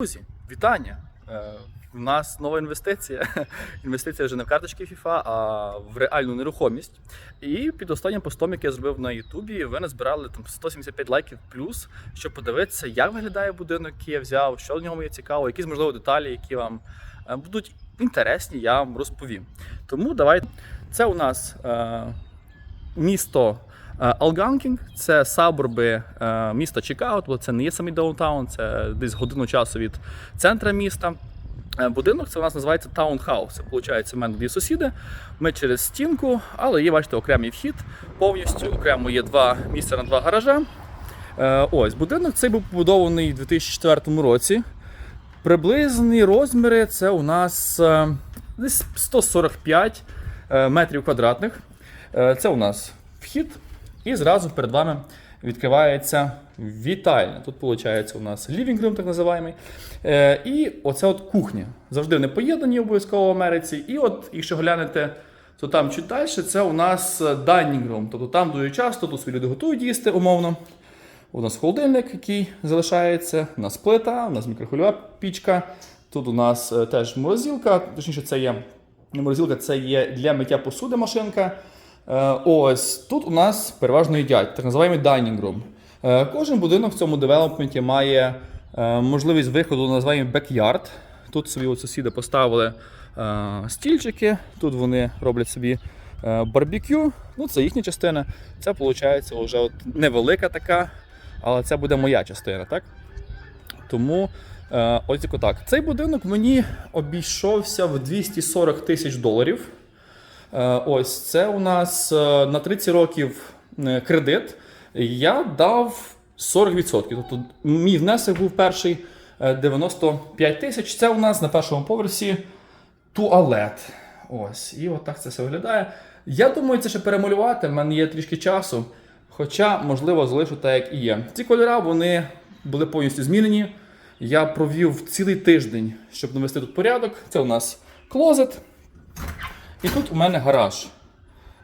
Друзі, вітання! Е, У нас нова інвестиція. Інвестиція вже не в карточки FIFA, а в реальну нерухомість. І під останнім постом, який я зробив на Ютубі, ви назбирали там 175 лайків плюс, щоб подивитися, як виглядає будинок, який я взяв, що в ньому є цікаво, якісь можливо деталі, які вам е, будуть інтересні, я вам розповім. Тому давайте. Це у нас е, місто е, Алганкінг, це саборби е, міста Чикаго, тобто це не є самий даунтаун, це десь годину часу від центра міста. Е, Будинок це у нас називається таунхаус. Це виходить, в мене дві сусіди. Ми через стінку, але є, бачите, окремий вхід повністю. Окремо є два місця на два гаража. Е, Ось будинок цей був побудований у 2004 році. Приблизні розміри це у нас е, десь 145 е, метрів квадратних. Е, Це у нас вхід, і зразу перед вами відкривається вітальня. Тут виходить у нас living room, так називаємо. Е, І оце от кухня. Завжди вони поєднані обов'язково в Америці. І от, якщо глянете, то там чуть далі, це у нас dining room. Тобто там дуже часто, тут собі люди готують їсти умовно. У нас холодильник, який залишається, у нас плита, у нас мікрохвильова пічка. Тут у нас е, теж морозилка, точніше, це є не морозилка, це є для миття посуди машинка. Е, Ось тут у нас переважно їдять, так називаємо dining room. Е, Кожен будинок в цьому девелопменті має е, можливість виходу, називаємо backyard. Тут собі от сусіди поставили стільчики, тут вони роблять собі барбекю. Ну, це їхня частина. Це виходить вже от невелика така, але це буде моя частина, так? Тому ось так. Цей будинок мені обійшовся в 240 тисяч доларів. Е, ось це у нас е, на 30 років е, кредит. Я дав 40%. Тобто мій внесок був перший е, 95 тисяч. Це у нас на першому поверсі туалет. Ось, і отак це все виглядає. Я думаю, це ще перемалювати. в мене є трішки часу. Хоча, можливо, залишу так, як і є. Ці кольори вони були повністю змінені. Я провів цілий тиждень, щоб навести тут порядок. Це у нас клозет. І тут у мене гараж.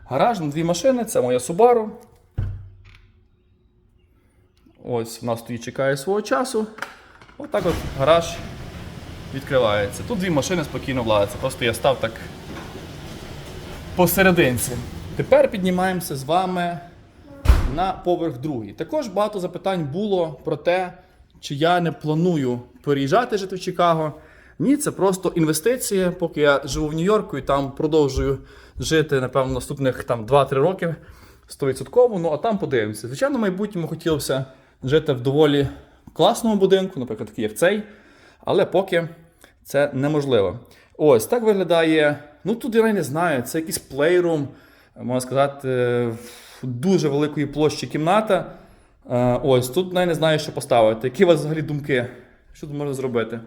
Гараж на дві машини, це моя Subaru. Ось у нас стоїть чекає свого часу. Отак от гараж відкривається. Тут дві машини спокійно владяться. Просто я став так посерединці. Тепер піднімаємося з вами на поверх другий. Також багато запитань було про те, чи я не планую переїжджати жити в Чикаго. Ні, це просто інвестиція. Поки я живу в Нью-Йорку і там продовжую жити, напевно, наступних там 2-3 роки 100%. Ну а там подивимося. Звичайно, в майбутньому хотілося жити в доволі класному будинку, наприклад, такий як цей. Але поки це неможливо. Ось так виглядає. Ну тут я не знаю, це якийсь плейрум, можна сказати, дуже великої площі кімната. Е, Ось тут навіть не знаю, що поставити. Які у вас взагалі думки? Що тут можна зробити?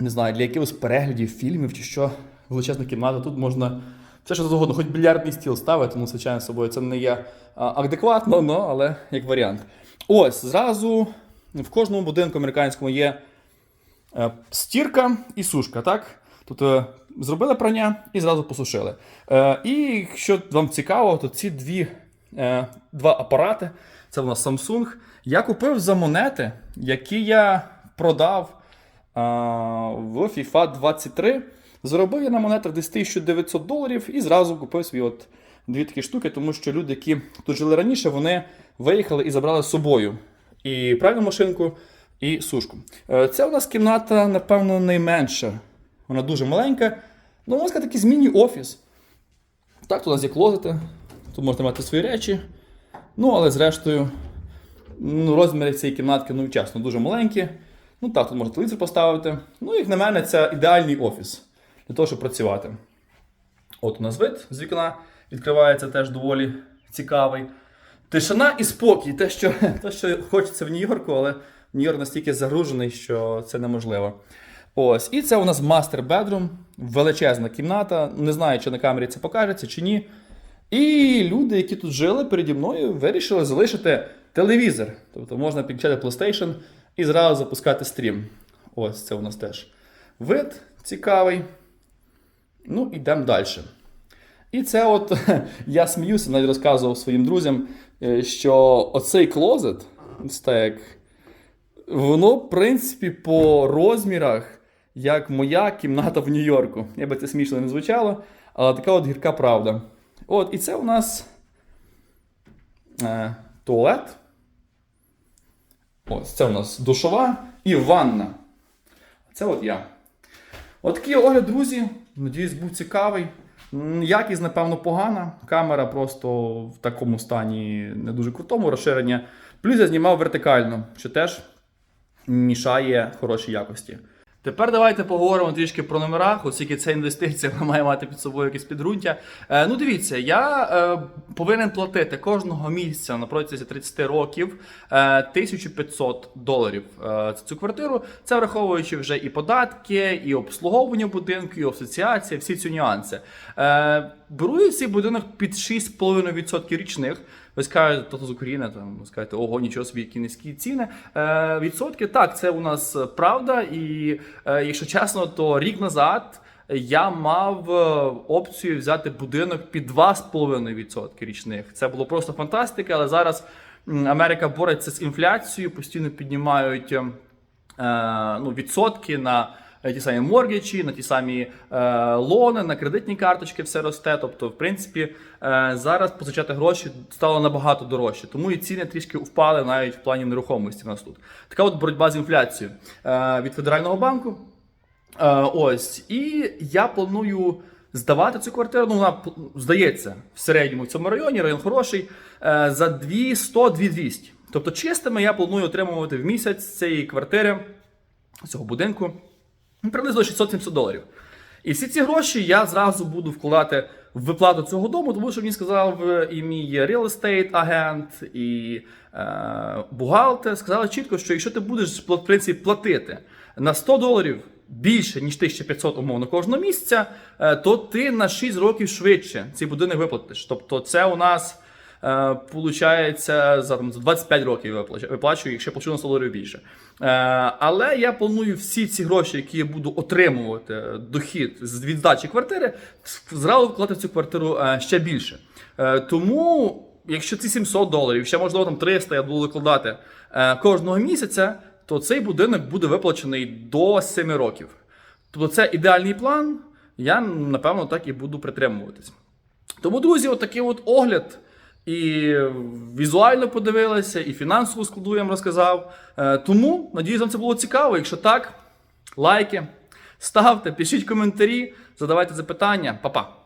Не знаю, для якихось переглядів, фільмів чи що. Величезна кімната. Тут можна все, що завгодно, хоч більярдний стіл ставити, ну, звичайно, собою це не є адекватно, но, але як варіант. Ось, зразу в кожному будинку американському є е, стірка і сушка, так? Тобто зробили прання і зразу посушили. Е, і якщо вам цікаво, то ці дві, е, два апарати, це у нас Samsung, я купив за монети, які я продав в FIFA 23. Заробив я на монетах десь 1900 доларів і зразу купив свої от дві такі штуки, тому що люди, які тут жили раніше, вони виїхали і забрали з собою і пральну машинку, і сушку. Е, Це у нас кімната, напевно, найменша. Вона дуже маленька. Ну, можна сказати, такий змінний офіс. Так, тут у нас є клозети, тут можна мати свої речі. Ну, але зрештою, ну, розміри цієї кімнатки, ну, чесно, дуже маленькі. Ну так, тут можна телевізор поставити. Ну, як на мене, це ідеальний офіс для того, щоб працювати. От у нас вид з вікна відкривається теж доволі цікавий. Тишина і спокій, те, що, те, що хочеться в Нью-Йорку, але Нью-Йорк настільки загружений, що це неможливо. Ось, і це у нас мастер бедрум, величезна кімната. Не знаю, чи на камері це покажеться, чи ні. І люди, які тут жили переді мною, вирішили залишити телевізор. Тобто можна підключати PlayStation і зразу запускати стрім. Ось це у нас теж вид цікавий. Ну, йдемо далі. І це от я сміюся, навіть розказував своїм друзям, е, що оцей клозет, так Воно, в принципі, по розмірах, як моя кімната в Нью-Йорку. Якби це смішно не звучало, але така от гірка правда. От, і це у нас е, туалет. Ось це у нас душова і ванна. Це от я. От такий огляд, друзі. Надіюсь, був цікавий. Якість, напевно, погана. Камера просто в такому стані не дуже крутому розширення. Плюс я знімав вертикально, що теж мішає хорошій якості. Тепер давайте поговоримо трішки про номерах, оскільки це інвестиція, вона має мати під собою якесь підґрунтя. Е, ну дивіться, я е, повинен платити кожного місяця на протязі 30 років е, 1500 доларів е, цю квартиру. Це враховуючи вже і податки, і обслуговування будинку, і асоціація, всі ці нюанси. Е, беру я цей будинок під 6,5% річних. Ви скажете, хто з України, там ви скажете, ого, нічого собі, які низькі ціни. Е, відсотки так, це у нас правда. І е, якщо чесно, то рік назад я мав е, опцію взяти будинок під 2,5% річних. Це було просто фантастика, але зараз Америка бореться з інфляцією, постійно піднімають. ем, е, ну, відсотки на ті самі моргічі, на ті самі е, лони, на кредитні карточки все росте. Тобто, в принципі, е, зараз позичати гроші стало набагато дорожче. Тому і ціни трішки впали навіть в плані нерухомості в нас тут. Така от боротьба з інфляцією е, від Федерального банку. Е, ось. І я планую здавати цю квартиру. Ну, вона здається в середньому в цьому районі, район хороший, е, за 200-2200. Тобто, чистими я планую отримувати в місяць цієї квартири, цього будинку, приблизно 600-700 доларів. І всі ці гроші я зразу буду вкладати в виплату цього дому, тому що мені сказав е, і мій real estate агент, і е, бухгалтер. Сказали чітко, що якщо ти будеш в принципі, платити на 100 доларів більше, ніж 1500 умовно кожного місяця, е, то ти на 6 років швидше цей будинок виплатиш. Тобто, це у нас. Е, Получається, за, там, за 25 років я виплачу- виплачую, якщо плачу на 100 доларів більше. Е, але я планую всі ці гроші, які я буду отримувати, е, дохід з від здачі квартири, зразу вкладати в цю квартиру ще більше. Тому, якщо ці 700 доларів, ще можливо там 300 я буду викладати кожного місяця, то цей будинок буде виплачений до 7 років. Тобто це ідеальний план. Я напевно так і буду притримуватись. Тому, друзі, отакий от огляд. І візуально подивилися, і фінансову складу я вам розказав. Е, Тому, надіюсь, вам це було цікаво. Якщо так, лайки, ставте, пишіть коментарі, задавайте запитання. Па-па!